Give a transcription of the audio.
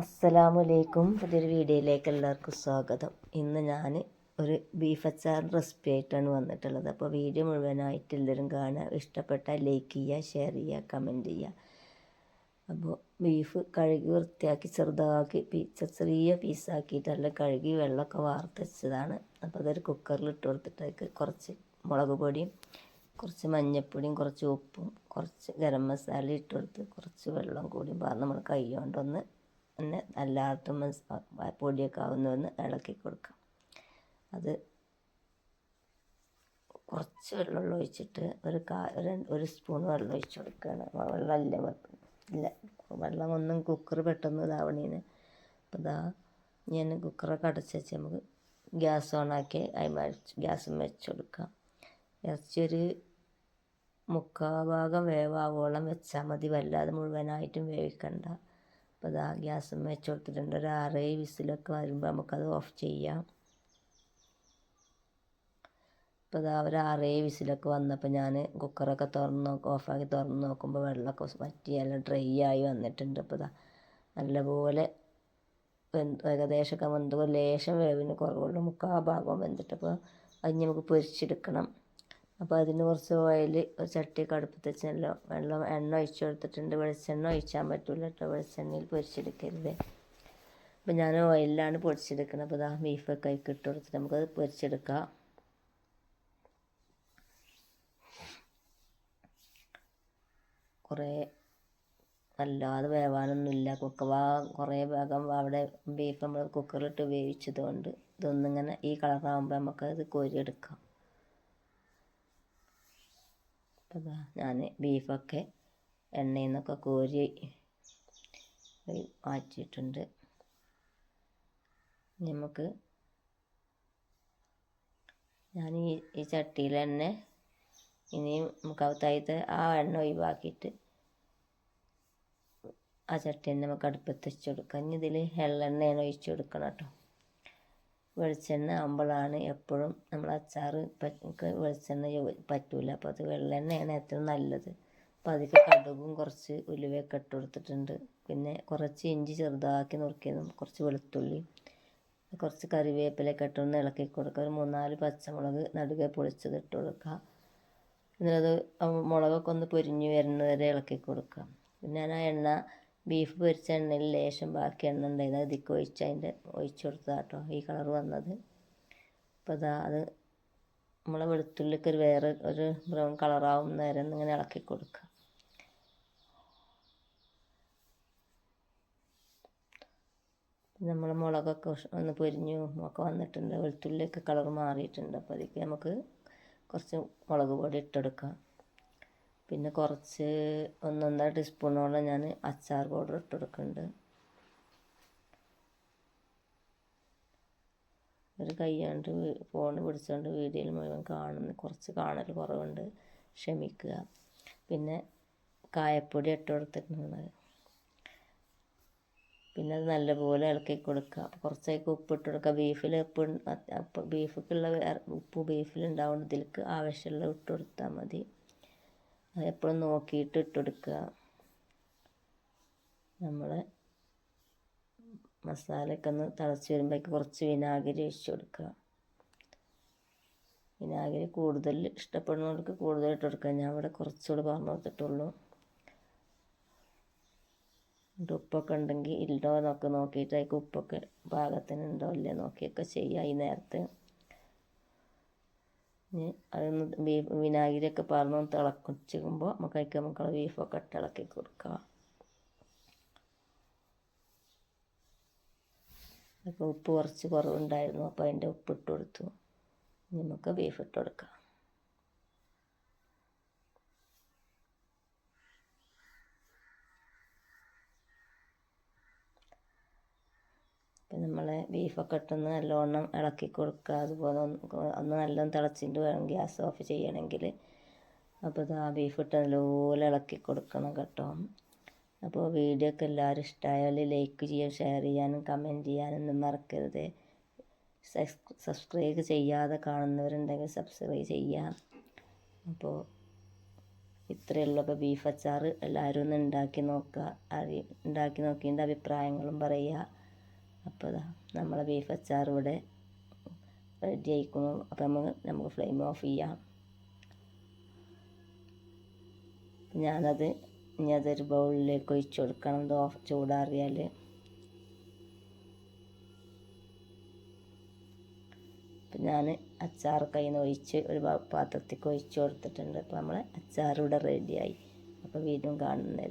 അസ്സലാമലൈക്കും പുതിയൊരു വീഡിയോയിലേക്ക് എല്ലാവർക്കും സ്വാഗതം. ഇന്ന് ഞാൻ ഒരു ബീഫ് അച്ചാർ റെസിപ്പി ആയിട്ടാണ് വന്നിട്ടുള്ളത്. അപ്പോൾ വീഡിയോ മുഴുവനായിട്ട് എല്ലാവരും കാണുക. ഇഷ്ടപ്പെട്ടാൽ ലൈക്ക് ചെയ്യുക ഷെയർ ചെയ്യുക കമന്റ് ചെയ്യുക. അപ്പോൾ ബീഫ് കഴുകി വൃത്തിയാക്കി ചെറുതാക്കി പീച്ച ചെറിയ പീസാക്കിയിട്ടല്ല കഴുകി വെള്ളമൊക്കെ വാർത്തച്ചതാണ് അപ്പോൾ അതൊരു കുക്കറിൽ ഇട്ട് കൊടുത്തിട്ടേക്ക് കുറച്ച് മുളക് പൊടിയും കുറച്ച് മഞ്ഞൾപ്പൊടിയും കുറച്ച് ഉപ്പും കുറച്ച് ഗരം മസാല ഇട്ട് കൊടുത്ത് കുറച്ച് വെള്ളം കൂടി നമ്മൾ കൈ കൊണ്ടൊന്ന് ഒന്ന് എല്ലായിടത്തും പൊടിയൊക്കെ ആവുന്നതെന്ന് ഇളക്കി കൊടുക്കാം. അത് കുറച്ച് വെള്ളം ഒഴിച്ചിട്ട് ഒരു കാ ഒരു സ്പൂൺ വെള്ളം ഒഴിച്ച് കൊടുക്കുകയാണ്. വെള്ളം ഇല്ല വെള്ളം ഒന്നും കുക്കർ പെട്ടെന്ന് ഇതാവണേന്. അപ്പോൾ ഇതാ ഞാൻ കുക്കറൊക്കെ അടച്ച് വെച്ച് നമുക്ക് ഗ്യാസ് ഓണാക്കി അതിമ ഗ്യാസ് വെച്ച് കൊടുക്കാം. ഇറച്ചി ഒരു മുക്കാൽ ഭാഗം വേവാവോളം വെച്ചാൽ മതി. വല്ലാതെ മുഴുവനായിട്ടും വേവിക്കണ്ട. അപ്പോൾ ഇതാ ഗ്യാസ് വെച്ച് കൊടുത്തിട്ടുണ്ട് ഒരു ആറ് വിസിലൊക്കെ വരുമ്പോൾ നമുക്കത് ഓഫ് ചെയ്യാം. ഇപ്പോൾ ഇതാ ഒരു ആറ് വിസിലൊക്കെ വന്നപ്പോൾ ഞാൻ കുക്കറൊക്കെ തുറന്ന് നോക്കും ഓഫാക്കി തുറന്ന് നോക്കുമ്പോൾ വെള്ളമൊക്കെ വറ്റി എല്ലാം ഡ്രൈ ആയി വന്നിട്ടുണ്ട്. അപ്പോൾ ഇതാ നല്ലപോലെ വെന്ത് ഏകദേശമൊക്കെ വെന്ത് ലേശം വേവിന് കുറവുള്ളൂ മുക്കാൽ ഭാഗം വെന്തിട്ടപ്പോൾ അത് നമുക്ക് പൊരിച്ചെടുക്കണം. അപ്പോൾ അതിന് കുറച്ച് ഓയിൽ ഒരു ചട്ടി കടുപ്പത്ത് വെച്ചല്ലോ വെള്ളം എണ്ണ ഒഴിച്ച് കൊടുത്തിട്ടുണ്ട്. വെളിച്ചെണ്ണ ഒഴിച്ചാൻ പറ്റില്ല കേട്ടോ വെളിച്ചെണ്ണയിൽ പൊരിച്ചെടുക്കരുത്. അപ്പോൾ ഞാൻ ഓയിലാണ് പൊരിച്ചെടുക്കുന്നത് അപ്പോൾ ഇതാ ബീഫൊക്കെ അതിൽ ഇട്ട് കൊടുത്തിട്ട് നമുക്കത് പൊരിച്ചെടുക്കാം. കുറേ അല്ലാതെ വേവാനൊന്നുമില്ല. കുക്കവാ കുറേ ഭാഗം അവിടെ ബീഫ് നമ്മൾ കുക്കറിലിട്ട് വേവിച്ചതുകൊണ്ട് ഇതൊന്നിങ്ങനെ ഈ കളറാകുമ്പോൾ നമുക്കത് കോരിയെടുക്കാം. അപ്പോൾ ഞാൻ ബീഫൊക്കെ എണ്ണയിൽ നിന്നൊക്കെ കോരി മാറ്റിയിട്ടുണ്ട് നമുക്ക് ഞാൻ ഈ ഈ ചട്ടിയിൽ തന്നെ ഇനിയും നമുക്ക് ആ എണ്ണ ഒഴിവാക്കിയിട്ട് ആ ചട്ടി തന്നെ നമുക്ക് അടുപ്പത്ത് വെച്ച് കൊടുക്കാം. ഇനി ഇതിൽ എള്ളെണ്ണയാണ് ഒഴിച്ച് കൊടുക്കണം കേട്ടോ. വെളിച്ചെണ്ണ ആകുമ്പോഴാണ് എപ്പോഴും നമ്മൾ അച്ചാർ വെളിച്ചെണ്ണ പറ്റൂല. അപ്പോൾ അത് വെള്ളെണ്ണയാണ് ഏറ്റവും നല്ലത്. അപ്പോൾ അതിൽ കടുകും കുറച്ച് ഉലുവയൊക്കെ ഇട്ട് കൊടുത്തിട്ടുണ്ട്. പിന്നെ കുറച്ച് ഇഞ്ചി ചെറുതാക്കി നുറുക്കിയതും കുറച്ച് വെളുത്തുള്ളി കുറച്ച് കറിവേപ്പിലൊക്കെ ഇട്ടൊന്ന് ഇളക്കി കൊടുക്കുക. ഒരു മൂന്നാൽ പച്ചമുളക് നടുകെ പൊളിച്ചത് ഇട്ട് കൊടുക്കുക. എന്നിട്ടത് മുളകൊക്കെ ഒന്ന് പൊരിഞ്ഞ് വരുന്നവരെ ഇളക്കി കൊടുക്കുക. പിന്നെ ഞാൻ ആ എണ്ണ ബീഫ് പൊരിച്ച എണ്ണയിൽ ലേശം ബാക്കി എണ്ണ ഉണ്ടായിരുന്നു. അതിക്ക് ഒഴിച്ച് അതിന്റെ ഒഴിച്ച് കൊടുത്തതാട്ടോ ഈ കളർ വന്നത്. അപ്പോൾ അതാ അത് നമ്മളെ വെളുത്തുള്ളിക്ക് ഒരു വേറെ ഒരു ബ്രൗൺ കളറാവും നേരം ഇങ്ങനെ ഇളക്കി കൊടുക്കുക. നമ്മൾ മുളകൊക്കെ ഒന്ന് പൊരിഞ്ഞു ഒക്കെ വന്നിട്ടുണ്ട്. വെളുത്തുള്ളിയൊക്കെ കളർ മാറിയിട്ടുണ്ട്. അപ്പോൾ അതിലേക്ക് നമുക്ക് കുറച്ച് മുളക് പൊടി ഇട്ടെടുക്കാം പിന്നെ കുറച്ച് ഒന്നൊന്നര ടീസ്പൂണോളം ഞാൻ അച്ചാർ പൗഡർ ഇട്ട് കൊടുക്കുന്നുണ്ട്. ഒരു കൈയാണ്ട് ഫോൺ പിടിച്ചുകൊണ്ട് വീഡിയോയിൽ മുഴുവൻ കാണുന്നു കുറച്ച് കാണൽ കുറവുണ്ട് ക്ഷമിക്കുക. പിന്നെ കായപ്പൊടി ഇട്ട് കൊടുത്തിട്ടുണ്ട്. പിന്നെ അത് നല്ലപോലെ ഇളക്കി കൊടുക്കുക. കുറച്ചേക്ക് ഉപ്പ് ഇട്ട് കൊടുക്കുക. ബീഫിൽ ഉപ്പ് ബീഫിലുള്ള ഉപ്പ് ബീഫിലുണ്ടാവുന്ന ഇതിലേക്ക് ആവശ്യമുള്ള ഇട്ട് കൊടുത്താൽ മതി. അത് എപ്പോഴും നോക്കിയിട്ട് ഇട്ടെടുക്കുക. നമ്മൾ മസാലയൊക്കെ ഒന്ന് തിളച്ച് വരുമ്പോഴേക്ക് കുറച്ച് വിനാഗിരി ഒഴിച്ച് കൊടുക്കുക. വിനാഗിരി കൂടുതൽ ഇഷ്ടപ്പെടുന്നവർക്ക് കൂടുതൽ ഇട്ട് കൊടുക്കുക. ഞാൻ ഇവിടെ കുറച്ചുകൂടി പറഞ്ഞു കൊടുത്തിട്ടുള്ളൂ. ഉപ്പൊക്കെ ഉണ്ടെങ്കിൽ ഇല്ലോ എന്നൊക്കെ നോക്കിയിട്ട് അതിൽ ഉപ്പൊക്കെ പാകത്തിന് ഉണ്ടോ ഇല്ലേ നോക്കിയൊക്കെ ചെയ്യുക ഈ നേരത്തെ. ഇനി അതൊന്ന് ബീഫ് വിനാഗിരിയൊക്കെ പറഞ്ഞ് തിളക്കുമ്പോൾ നമുക്ക് അതിക്ക് നമുക്ക് ബീഫൊക്കെ ഇട്ട് ഇളക്കി കൊടുക്കുക അപ്പോൾ ഉപ്പ് കുറച്ച് കുറവുണ്ടായിരുന്നു അപ്പോൾ അതിന്റെ ഉപ്പ് ഇട്ട് കൊടുത്തു. നമുക്ക് ബീഫ് ഇട്ട് കൊടുക്കാം. പിന്നെ നമ്മളെ ബീഫൊക്കെ ഇട്ടൊന്ന് നല്ലോണം ഇളക്കി കൊടുക്കുക. അതുപോലെ ഒന്ന് നല്ലോണം തിളച്ചിട്ട് വേണം ഗ്യാസ് ഓഫ് ചെയ്യണമെങ്കിൽ അപ്പോൾ ഇത് ആ ബീഫ് ഇട്ട് നല്ലപോലെ ഇളക്കി കൊടുക്കണം കേട്ടോ. അപ്പോൾ വീഡിയോ ഒക്കെ എല്ലാവരും ഇഷ്ടമായാൽ ലൈക്ക് ചെയ്യാൻ ഷെയർ ചെയ്യാനും കമന്റ് ചെയ്യാനൊന്നും മറക്കരുത്. സബ്സ്ക്രൈബ് ചെയ്യാതെ കാണുന്നവരുണ്ടെങ്കിൽ സബ്സ്ക്രൈബ് ചെയ്യാം. അപ്പോൾ ഇത്രയേ ഉള്ളൂ. അപ്പോൾ ബീഫ് അച്ചാർ എല്ലാവരും ഒന്ന് ഉണ്ടാക്കി നോക്കുക. അറി ഉണ്ടാക്കി നോക്കിയതിന്റെ അഭിപ്രായങ്ങളും പറയുക. അപ്പോൾ നമ്മളെ ബീഫ് അച്ചാർ ഇവിടെ റെഡി ആയിക്കുന്നു അപ്പോൾ നമ്മൾ നമുക്ക് ഫ്ലെയിം ഓഫ് ചെയ്യാം. ഞാനത് ഇനി അതൊരു ബൗളിലേക്ക് ഒഴിച്ചു കൊടുക്കണം. ഇത് ഓഫ് ചൂടാറിയാൽ അപ്പം ഞാൻ അച്ചാർ കയ്യിൽ നിന്ന് ഒഴിച്ച് ഒരു പാത്രത്തിൽ ഒഴിച്ച് കൊടുത്തിട്ടുണ്ട്. അപ്പോൾ നമ്മളെ അച്ചാർ ഇവിടെ റെഡിയായി അപ്പോൾ വീണ്ടും കാണുന്നവരെ.